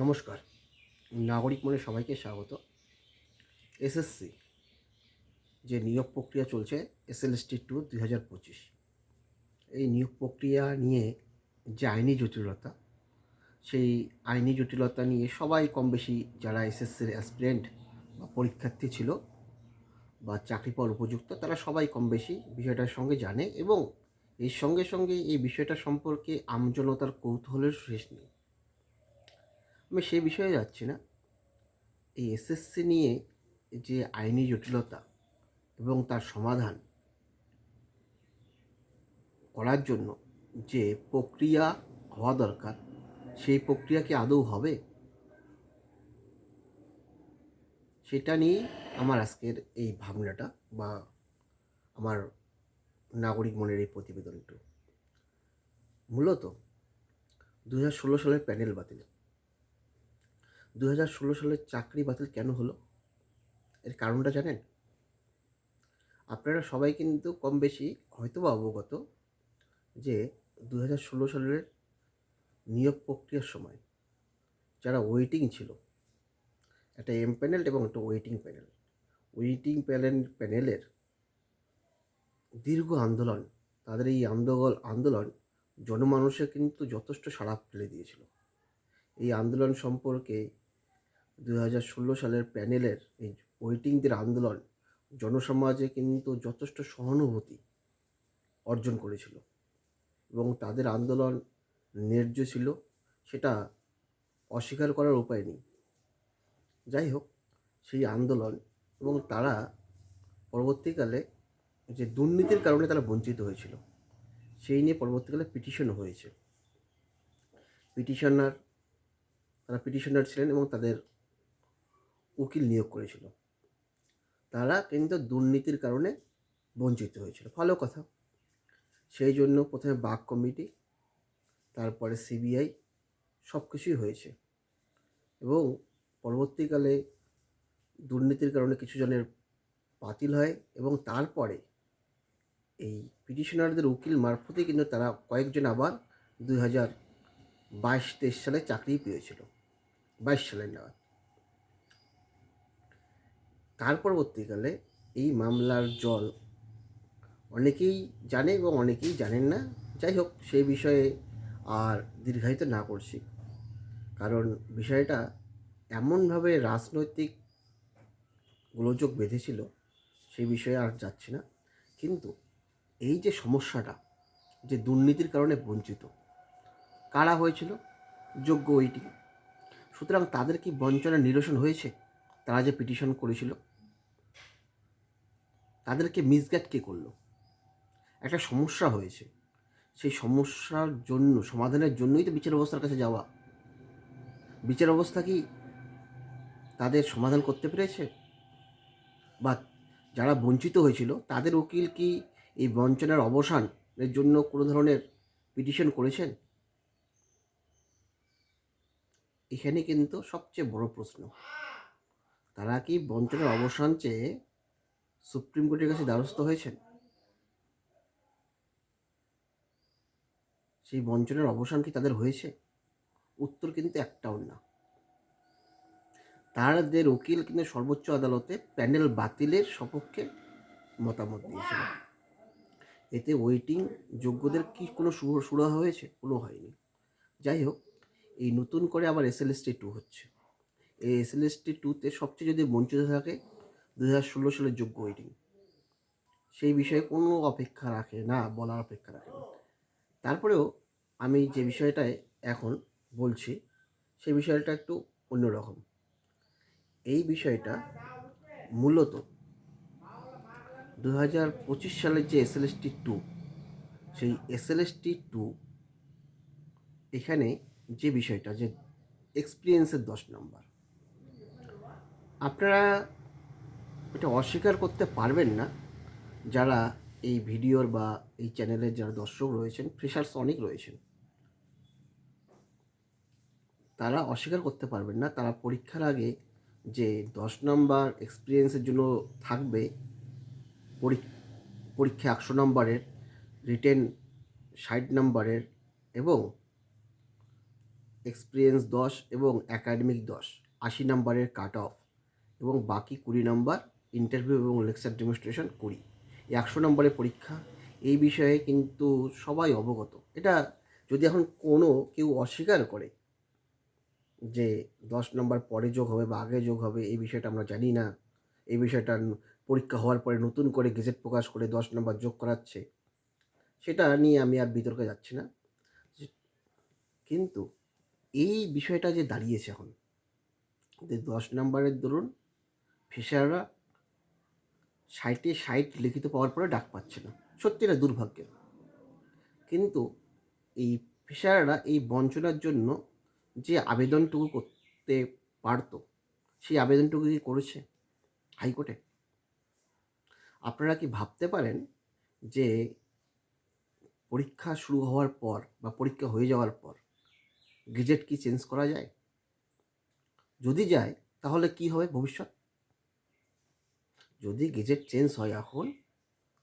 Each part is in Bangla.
নমস্কার। নাগরিক মনে সবাইকে স্বাগত। এসএসসি যে নিয়োগ প্রক্রিয়া চলছে, এসএলএসটি টু দুই হাজার পঁচিশ। এই নিয়োগ প্রক্রিয়া নিয়ে যে আইনি জটিলতা, সেই আইনি জটিলতা নিয়ে সবাই কম বেশি যারা এসএসসির অ্যাসপিরেন্ট বা পরীক্ষার্থী ছিল বা চাকরি পাওয়ার উপযুক্ত, তারা সবাই কম বেশি বিষয়টার সঙ্গে জানে এবং এর সঙ্গে সঙ্গে এই বিষয়টা সম্পর্কে আমজনতার কৌতূহলের শেষ নেই। আমি সেই বিষয়ে যাচ্ছি না। এই এসএসসি নিয়ে যে আইনি জটিলতা এবং তার সমাধান করার জন্য যে প্রক্রিয়া হওয়া দরকার, সেই প্রক্রিয়া কি আদৌ হবে? সেটা নিয়ে আমার আজকের এই ভাবনাটা বা আমার নাগরিক মনের এই প্রতিবেদনটা মূলত দু হাজার ষোলো সালের প্যানেল বাতিল দু সালের চাকরি বাতিল কেন হলো? এর কারণটা জানেন? আপনারা সবাই কিন্তু কম বেশি হয়তো বা অবগত যে দু হাজার ষোলো সালের নিয়োগ প্রক্রিয়ার সময় যারা ওয়েটিং ছিল, একটা এম প্যানেল এবং একটা ওয়েটিং প্যানেল ওয়েটিং প্যানেল প্যানেলের দীর্ঘ আন্দোলন, তাদের এই আন্দোলন আন্দোলন জনমানুষে কিন্তু যথেষ্ট সাড়া ফেলে দিয়েছিল। এই আন্দোলন সম্পর্কে দু হাজার ষোলো সালের প্যানেলের এই ওয়েটিংদের আন্দোলন জনসমাজে কিন্তু যথেষ্ট সহানুভূতি অর্জন করেছিল এবং তাদের আন্দোলন ন্যায্য ছিল, সেটা অস্বীকার করার উপায় নেই। যাই হোক, সেই আন্দোলন এবং তারা পরবর্তীকালে যে দুর্নীতির কারণে তারা বঞ্চিত হয়েছিল, সেই নিয়ে পরবর্তীকালে পিটিশন হয়েছে। পিটিশনার, তারা পিটিশনার ছিলেন এবং তাদের উকিল নিয়োগ করেছিল। তারা কিন্তু দুর্নীতির কারণে বঞ্চিত হয়েছিল। ভালো কথা। সেই জন্য প্রথমে বাক কমিটি, তারপরে সিবিআই সব কিছুই হয়েছে। এবং পরবর্তীকালে দুর্নীতির কারণে কিছু জনের বাতিল হয় এবং তারপরে এই পিটিশনারদের উকিল মারফতেই কিন্তু তারা কয়েকজন আবার দুই হাজার বাইশ তেইশ সালে চাকরি পেয়েছিল। বাইশ সালের নাগাদ তার পরবর্তীকালে এই মামলার জল অনেকেই জানে এবং অনেকেই জানেন না। যাই হোক সেই বিষয়ে আর দীর্ঘায়িত না করছি। কারণ বিষয়টা এমনভাবে রাজনৈতিক গোলযোগ বেঁধেছিল সেই বিষয়ে আর যাচ্ছি না। কিন্তু এই যে সমস্যাটা, যে দুর্নীতির কারণে বঞ্চিত, কারা হয়েছিল? যোগ্য ওইটি সুতরাং তাদের কি বঞ্চনার নিরসন হয়েছে? তারা যে পিটিশন করেছিল তাদেরকে মিসগাইড কে করল? একটা সমস্যা হয়েছে। সেই সমস্যার জন্য, সমাধানের জন্যই তো বিচার ব্যবস্থার কাছে যাওয়া। বিচার ব্যবস্থা কি তাদের সমাধান করতে পেরেছে? বা যারা বঞ্চিত হয়েছিল, তাদের উকিল কি এই বঞ্চনার অবসানের জন্য কোনো ধরনের পিটিশন করেছেন? এখানে কিন্তু সবচেয়ে বড় প্রশ্ন। তারা কি বঞ্চনার অবসান চেয়ে সুপ্রিম কোর্টের কাছে দ্বারস্থ হয়েছেন? সেই বঞ্চনার অবসান কি তাদের হয়েছে? উত্তর কিন্তু একটাও না। তাদের উকিল কিন্তু সর্বোচ্চ আদালতে প্যানেল বাতিলের সপক্ষে মতামত দিয়েছিল। এতে ওয়েটিং যোগ্যদের কি কোনো সুরা হয়েছে? কোনো হয়নি। যাই হোক, এই নতুন করে আবার এসএলএসটি টু হচ্ছে। এই এসএলএসটি টুতে সবচেয়ে যদি বঞ্চিত থাকে দু হাজার ষোলো সালের যোগ্য ওয়েটিং সেই বিষয়ে কোনো অপেক্ষা রাখে না, বলার অপেক্ষা রাখে না। তারপরেও আমি যে বিষয়টায় এখন বলছি, সেই বিষয়টা একটু অন্যরকম। এই বিষয়টা মূলত দু হাজার পঁচিশ সালের যে S L S T two সেই S L S T two এখানে যে বিষয়টা, যে এক্সপিরিয়েন্সের দশ নম্বর আপনারা এটা অস্বীকার করতে পারবেন না। যারা এই ভিডিওর বা এই চ্যানেলের যারা দর্শক রয়েছেন ফ্রেশার্স অনেক রয়েছেন, তারা অস্বীকার করতে পারবেন না। তারা পরীক্ষার আগে যে দশ নম্বর এক্সপিরিয়েন্সের জন্য থাকবে পরীক্ষা একশো নম্বরের রিটেন ষাট নম্বরের এবং এক্সপিরিয়েন্স দশ এবং অ্যাকাডেমিক দশ, আশি নাম্বারের কাট অফ এবং বাকি কুড়ি নাম্বার ইন্টারভিউ এবং লেকচার ডেমনস্ট্রেশন করি। এই একশো নম্বরের পরীক্ষা, এই বিষয়ে কিন্তু সবাই অবগত। এটা যদি এখন কোনো কেউ অস্বীকার করে যে দশ নম্বর পরে যোগ হবে বা আগে যোগ হবে, এই বিষয়টা আমরা জানি না, এই বিষয়টা পরীক্ষা হওয়ার পরে নতুন করে গেজেট প্রকাশ করে দশ নম্বর যোগ করাচ্ছে, সেটা নিয়ে আমি আর বিতর্কে যাচ্ছি না। কিন্তু এই বিষয়টা যে দাঁড়িয়েছে এখন, যে দশ নম্বরের দরুন ফিশাররা ষাটে ষাট লিখিত পাওয়ার পরে ডাক পাচ্ছে না। সত্যি এটা দুর্ভাগ্যের। কিন্তু এই ফিশাররা এই বঞ্চনার জন্য যে আবেদনটুকু করতে পারতো, সেই আবেদনটুকু কি করেছে হাইকোর্টে? আপনারা কি ভাবতে পারেন যে পরীক্ষা শুরু হওয়ার পর বা পরীক্ষা হয়ে যাওয়ার পর গেজেট কি চেঞ্জ করা যায়? যদি যায়, তাহলে কি হবে ভবিষ্যৎ? যদি গেজেট চেঞ্জ হয় এখন,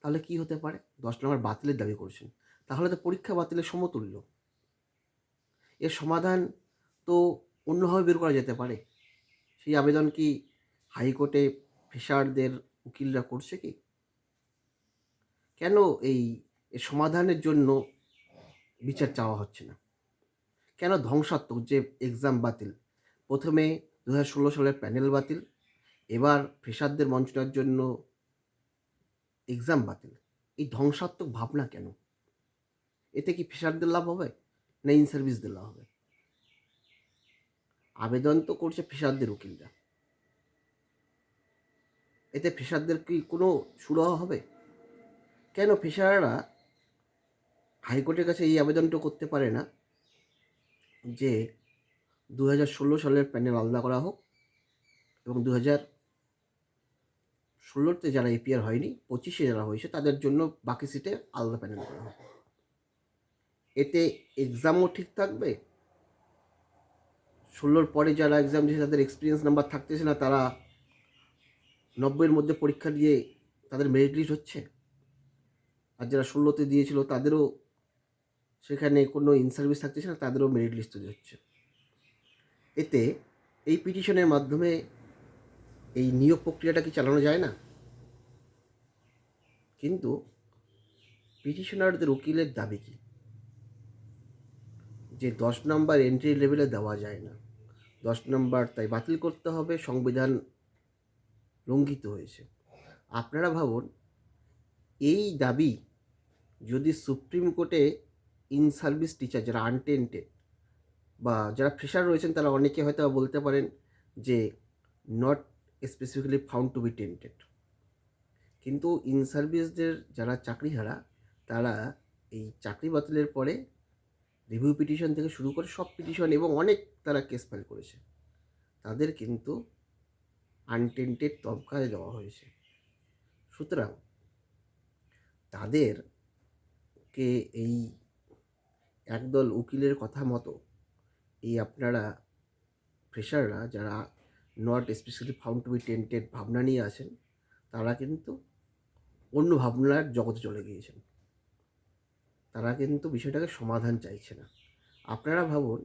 তাহলে কি হতে পারে? দশ নম্বর বাতিলের দাবি করছেন। তাহলে তো পরীক্ষা বাতিলের সমতুল্য। এর সমাধান তো অন্যভাবে বের করা যেতে পারে। সেই আবেদন কি হাইকোর্টে ফিশারদের উকিলরা করছে কি? কেন এই সমাধানের জন্য বিচার চাওয়া হচ্ছে না? কেন ধ্বংসাত্মক যে এক্সাম বাতিল? প্রথমে দু হাজার ষোলো সালের প্যানেল বাতিল এবার ফেসারদের বঞ্চনার জন্য এক্সাম বাতিল। এই ধ্বংসাত্মক ভাবনা কেন? এতে কি ফেসারদের লাভ হবে? না ইন সার্ভিসদের লাভ হবে? আবেদন তো করছে ফেসারদের উকিলরা। এতে ফেসারদের কি কোনো সুরাহা হবে? কেন ফেসাররা হাইকোর্টের কাছে এই আবেদনটা করতে পারে না? যে দু হাজার ষোলো সালের প্যানেল আলাদা করা হোক এবং দু হাজার ষোলোতে যারা এপিআর হয়নি, পঁচিশে যারা হয়েছে, তাদের জন্য বাকি সিটে আলাদা প্যানেল করা হোক এতে এক্সামও ঠিক থাকবে। ষোলোর পরে যারা এক্সাম দিয়েছে, তাদের এক্সপিরিয়েন্স নাম্বার থাকতেছে না, তারা নব্বইয়ের মধ্যে পরীক্ষা দিয়ে তাদের মেরিট লিস্ট হচ্ছে। আর যারা ষোলোতে দিয়েছিল, তাদেরও সেখানে কোনো ইন সার্ভিস থাকতেছে না, তাদেরও মেরিট লিস্ট তৈরি হচ্ছে। এতে এই পিটিশনের মাধ্যমে এই নিয়োগ প্রক্রিয়াটা কি চালানো যায় না? কিন্তু পিটিশনারদের উকিলের দাবি কি? যে দশ নম্বর এন্ট্রি লেভেলে দেওয়া যায় না। দশ নম্বর তাই বাতিল করতে হবে, সংবিধান লঙ্ঘিত হয়েছে। আপনারা ভাবুন, এই দাবি যদি সুপ্রিম কোর্টে ইন সার্ভিস টিচার যারা আনটেন্টেড বা যারা ফ্রেশার রয়েছেন, তারা অনেকে হয়তো বলতে পারেন যে not specifically found to be tainted কিন্তু ইন সার্ভিসদের যারা চাকরিহারা, তারা এই চাকরি বাতিলের পরে রিভিউ পিটিশন থেকে শুরু করে সব পিটিশন এবং অনেক তারা কেস ফাইল করেছে। তাদের কিন্তু আনটেন্টেড তবকায় দেওয়া হয়েছে। সুতরাং তাদেরকে এই একদল উকিলের কথা মতো এই আপনারা ফ্রেশাররা যারা not specially found to be tainted ভাবনা নিয়ে আছেন, তারা কিন্তু অন্য ভাবনার জগতে চলে গিয়েছেন। তারা কিন্তু বিষয়টাকে সমাধান চাইছে না। আপনারা ভাবুন,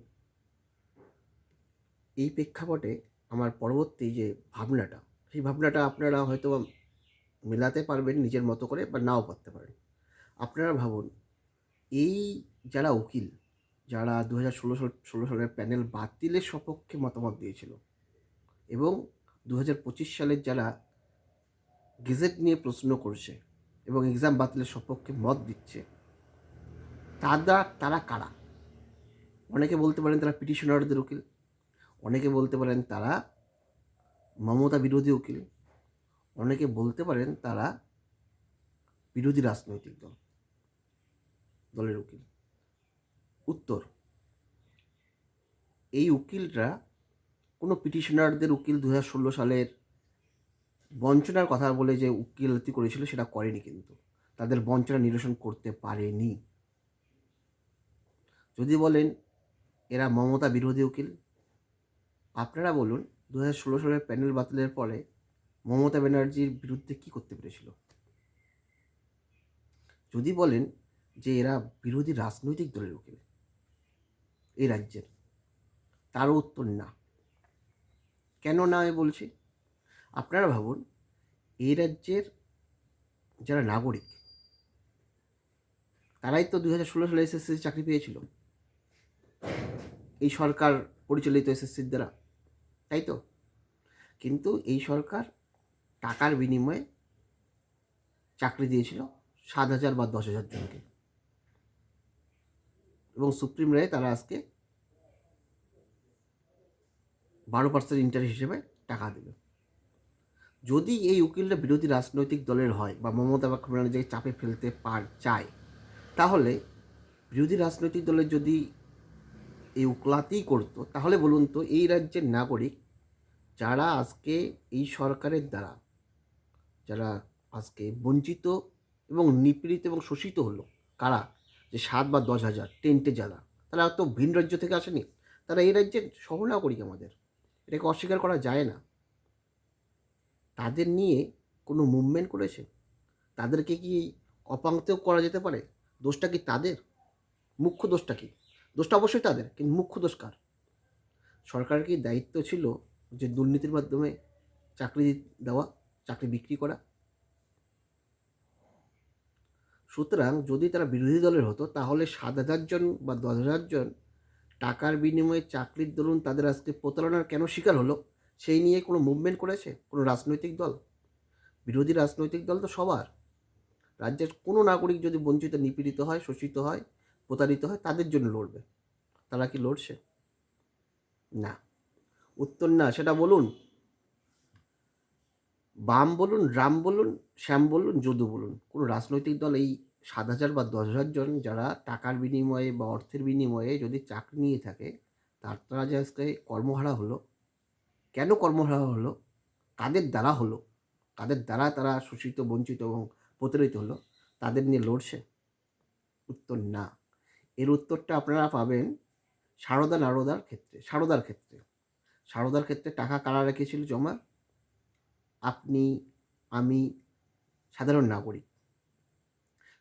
এই প্রেক্ষাপটে আমার পরবর্তী যে ভাবনাটা, সেই ভাবনাটা আপনারা হয়তো মেলাতে পারবেন নিজের মতো করে বা নাও পারতে পারেন। আপনারা ভাবুন, এই যারা উকিল, যারা দু হাজার ষোলো ষোলো সালের প্যানেল বাতিলের সপক্ষে মতামত দিয়েছিল এবং দু হাজার পঁচিশ সালের যারা গেজেট নিয়ে প্রশ্ন করছে এবং এক্সাম বাতিলের সপক্ষে মত দিচ্ছে, তারা তারা কারা? অনেকে বলতে পারেন তারা পিটিশনারদের উকিল, অনেকে বলতে পারেন তারা মমতা বিরোধী উকিল, অনেকে বলতে পারেন তারা বিরোধী রাজনৈতিক দল, দলের উকিল। উত্তর, এই উকিলরা কোনো পিটিশনারদের উকিল দু সালের বঞ্চনার কথা বলে যে উকিলতি করেছিল সেটা করেনি কিন্তু। তাদের বঞ্চনা নিরসন করতে পারেনি। যদি বলেন এরা মমতা বিরোধী উকিল, আপনারা বলুন দু সালের প্যানেল বাতিলের পরে মমতা ব্যানার্জির বিরুদ্ধে কী করতে পেরেছিল? যদি বলেন যে এরা বিরোধী রাজনৈতিক দলের উকিল এই রাজ্যের, তারও উত্তর না। কেন না আমি বলছি? আপনারা ভাবুন, এই রাজ্যের যারা নাগরিক, তারাই তো দুই হাজার ষোলো সালে এসএসসি চাকরি পেয়েছিল। এই সরকার পরিচালিত এসএসসির দ্বারা, তাই তো? কিন্তু এই সরকার টাকার বিনিময়ে চাকরি দিয়েছিল সাত হাজার বা দশ হাজার জনকে। এবং সুপ্রিম রায়ে তারা আজকে বারো পার্সেন্ট ইন্টারেস্ট হিসেবে টাকা দেবে যদি এই উকিলরা বিরোধী রাজনৈতিক দলের হয় বা মমতা ব্যানার্জিকে চাপে ফেলতে পার চায়, তাহলে বিরোধী রাজনৈতিক দলের যদি এই উকলাতেই করতো, তাহলে বলুন তো এই রাজ্যের নাগরিক যারা আজকে এই সরকারের দ্বারা, যারা আজকে বঞ্চিত এবং নিপীড়িত এবং শোষিত হলো, কারা? যে সাত বা দশ হাজার, টেন্টে যারা, তারা তো ভিন রাজ্য থেকে আসেনি। তারা এই রাজ্যের সহনাগরিক আমাদের। এটাকে অস্বীকার করা যায় না। তাদের নিয়ে কোনো মুভমেন্ট করেছে? তাদেরকে কি অপাঙ্ক্তেও করা যেতে পারে? দোষটা কি তাদের? মুখ্য দোষটা কি? দোষটা অবশ্যই তাদের, কিন্তু মুখ্য দোষ কার? সরকারের কি দায়িত্ব ছিল যে দুর্নীতির মাধ্যমে চাকরি দেওয়া, চাকরি বিক্রি করা? সুতরাং যদি তারা বিরোধী দলের হতো, তাহলে সাত হাজার জন বা দশ হাজার জন টাকার বিনিময়ে চাকরির দরুন তাদের আজকে প্রতারণার কেন শিকার হলো? সেই নিয়ে কোনো মুভমেন্ট করেছে? কোনো রাজনৈতিক দল? বিরোধী রাজনৈতিক দল তো সবার। রাজ্যের কোনো নাগরিক যদি বঞ্চিত, নিপীড়িত হয়, শোষিত হয়, প্রতারিত হয়, তাদের জন্য লড়বে। তারা কি লড়ছে? না। উত্তর না, সেটা বলুন। বাম বলুন, রাম বলুন, শ্যাম বলুন, যদু বলুন। কোনো রাজনৈতিক দল এই সাত হাজার বা দশ হাজার জন যারা টাকার বিনিময়ে বা অর্থের বিনিময়ে যদি চাকরি নিয়ে থাকে, তার তারা যে আজকে কর্মহারা হলো। কেন কর্মহারা হলো? কাদের দ্বারা হলো? কাদের দ্বারা তারা শোষিত, বঞ্চিত এবং প্রতারিত হলো? তাদের নিয়ে লড়ছে? উত্তর না। এর উত্তরটা আপনারা পাবেন সারদা নারদার ক্ষেত্রে, সারদার ক্ষেত্রে। সারদার ক্ষেত্রে টাকা কারা রেখেছিল জমা? আপনি, আমি সাধারণ নাগরিক।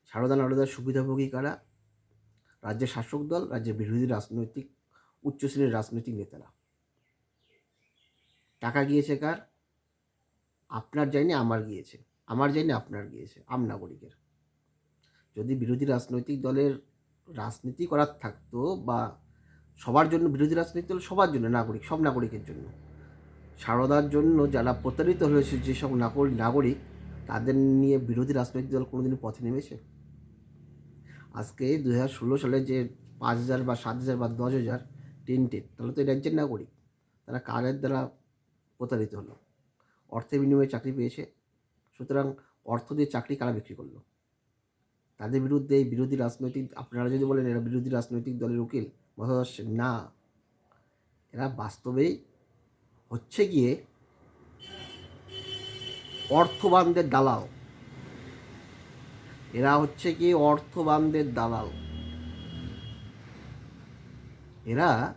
সারদা নারদার সুবিধাভোগী কারা? রাজ্যের শাসক দল, রাজ্যের বিরোধী রাজনৈতিক উচ্চ শ্রেণির রাজনৈতিক নেতারা। টাকা গিয়েছে কার? আপনার যায়নি আমার গিয়েছে। আমার যায়নি আপনার গিয়েছে, আম নাগরিকের। যদি বিরোধী রাজনৈতিক দলের রাজনীতি করার থাকতো বা সবার জন্য বিরোধী রাজনৈতিক দল সবার জন্য নাগরিক, সব নাগরিকের জন্য। সারদার জন্য যারা প্রতারিত হয়েছে যেসব নাগরিক, তাদের নিয়ে বিরোধী রাজনৈতিক দল কোনোদিন পথে নেমেছে। আজকে দু হাজার ষোলো সালে যে পাঁচ হাজার বা সাত হাজার বা দশ হাজার টেন্টেড তাহলে তো এই রাজ্যের নাগরিক, তারা কারের দ্বারা প্রতারিত হলো? অর্থের বিনিময়ে চাকরি পেয়েছে, সুতরাং অর্থ দিয়ে চাকরি কারা বিক্রি করল? তাদের বিরুদ্ধে এই বিরোধী রাজনৈতিক, আপনারা যদি বলেন এরা বিরোধী রাজনৈতিক দলের উকিল মতাদর্শ না, এরা বাস্তবেই হচ্ছে গিয়ে অর্থবানদের দালাল। এরা হচ্ছে গিয়ে অর্থবানদের দালাল। এরা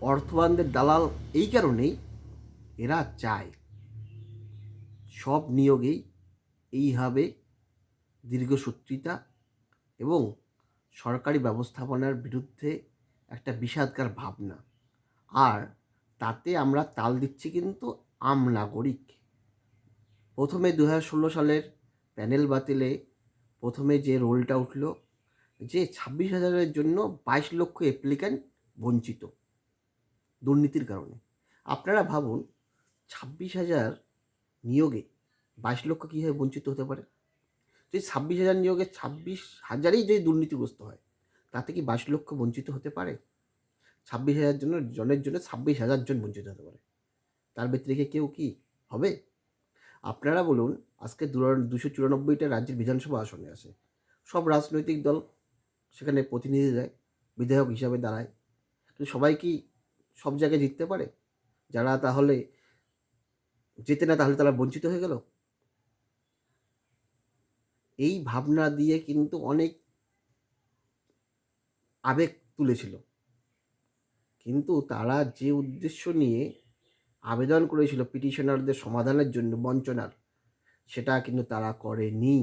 অর্থবানদের দালাল এই কারণেই এরা চায়। সব নিয়োগেই এইভাবে দীর্ঘসূত্রিতা এবং সরকারি ব্যবস্থাপনার বিরুদ্ধে একটা বিষাদকার ভাবনা। আর তাতে আমরা তাল দিচ্ছি কিন্তু আম নাগরিক। প্রথমে দু ষোলো সালের প্যানেল বাতিলে প্রথমে যে রোলটা উঠল, যে ছাব্বিশ হাজারের জন্য বাইশ লক্ষ অ্যাপ্লিক্যান্ট বঞ্চিত দুর্নীতির কারণে। আপনারা ভাবুন, ছাব্বিশ হাজার নিয়োগে বাইশ লক্ষ কীভাবে বঞ্চিত হতে পারে? যদি ছাব্বিশ হাজার নিয়োগে ছাব্বিশ হাজারেই যদি দুর্নীতিগ্রস্ত হয়, তাতে কি বাইশ লক্ষ বঞ্চিত হতে পারে? ছাব্বিশ হাজার জন্য জনের জন্য ছাব্বিশ হাজার জন বঞ্চিত হতে পারে। তার ব্যতিরেকে কেউ কি হবে? আপনারা বলুন, আজকে দুশো চুরানব্বইটা রাজ্যের বিধানসভা আসনে আছে। সব রাজনৈতিক দল সেখানে প্রতিনিধি দেয়, বিধায়ক হিসাবে দাঁড়ায়। কিন্তু সবাই কি সব জায়গায় জিততে পারে? যারা তাহলে যেতে না, তাহলে তারা বঞ্চিত হয়ে গেল? এই ভাবনা দিয়ে কিন্তু অনেক আবেগ তুলেছিল। কিন্তু তারা যে উদ্দেশ্য নিয়ে আবেদন করেছিল পিটিশনারদের সমাধানের জন্য বঞ্চনার, সেটা কিন্তু তারা করেনি।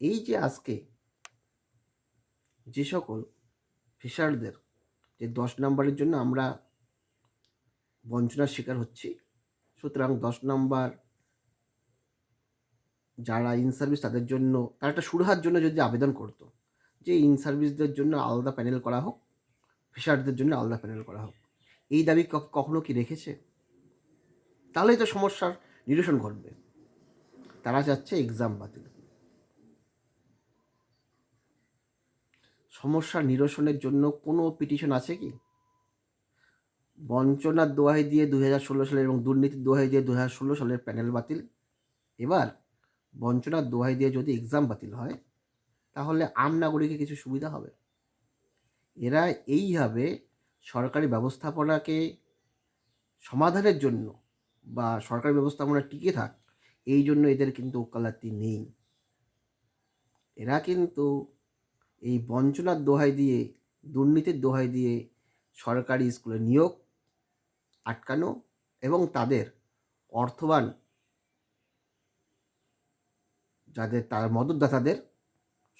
এই যে আজকে যে সকল ফিশারদের যে দশ নম্বরের জন্য আমরা বঞ্চনার শিকার হচ্ছি, সুতরাং দশ নম্বর যারা ইন সার্ভিস তাদের জন্য, তারা একটা সুরাহার জন্য যদি আবেদন করতো, যে ইন সার্ভিসদের জন্য আলাদা প্যানেল করা হোক ফিশারদের জন্য আলাদা প্যানেল করা হোক। এই দাবি কখনো কি রেখেছে? তাহলেই তো সমস্যার নিরসন ঘটবে। তারা চাচ্ছে এক্সাম বাতিল। সমস্যা নিরসনের জন্য কোনো পিটিশন আছে কি? বঞ্চনার দোহাই দিয়ে দু হাজার ষোলো সালের এবং দুর্নীতির দোহাই দিয়ে দু হাজার ষোলো সালের প্যানেল বাতিল। এবার বঞ্চনার দোহাই দিয়ে যদি এক্সাম বাতিল হয়, তাহলে আম নাগরিকের কিছু সুবিধা হবে। এরা এইভাবে সরকারি ব্যবস্থাপনাকে সমাধানের জন্য বা সরকারি ব্যবস্থাপনা টিকে থাক, এই জন্য এদের কিন্তু ওকালাতি নেই। এরা কিন্তু এই বঞ্চনার দোহাই দিয়ে, দুর্নীতির দোহাই দিয়ে সরকারি স্কুলে নিয়োগ আটকানো এবং তাদের অর্থবান যাদের তার মদতদাতাদের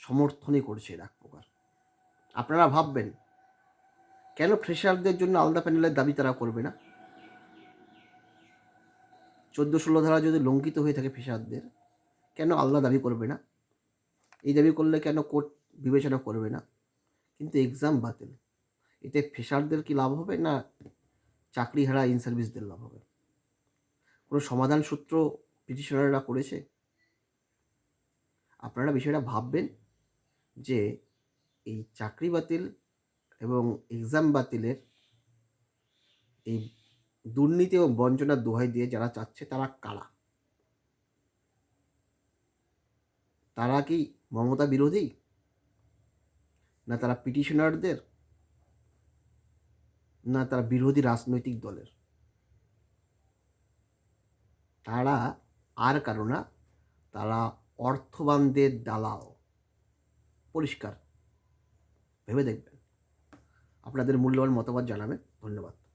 সমর্থনই করছে এক প্রকার। আপনারা ভাববেন, কেন ফ্রেশারদের জন্য আলাদা প্যানেলের দাবি তারা করবে না? চোদ্দ ষোলো ধারা যদি লঙ্ঘিত হয়ে থাকে ফ্রেশারদের, কেন আলাদা দাবি করবে না? এই দাবি করলে কেন কোর্ট বিবেচনা করবে না? কিন্তু এক্সাম বাতিল। এতে ফ্রেশারদের কি লাভ হবে না চাকরি হারা ইন সার্ভিসদের লাভ হবে? কোনো সমাধান সূত্র পিটিশনাররা করেছে? আপনারা বিষয়টা ভাববেন যে এই চাকরি বাতিল এবং এক্সাম বাতিলের এই দুর্নীতি এবং বঞ্চনার দোহাই দিয়ে যারা চাচ্ছে তারা কারা? তারা কি মমতা বিরোধী? না তারা পিটিশনারদের? না তারা বিরোধী রাজনৈতিক দলের? তারা আর কারও তারা অর্থবানদের দালাল। পরিষ্কার। ভেবে দেখবেন। আপনাদের মূল্যবান মতামত জানাবেন ধন্যবাদ।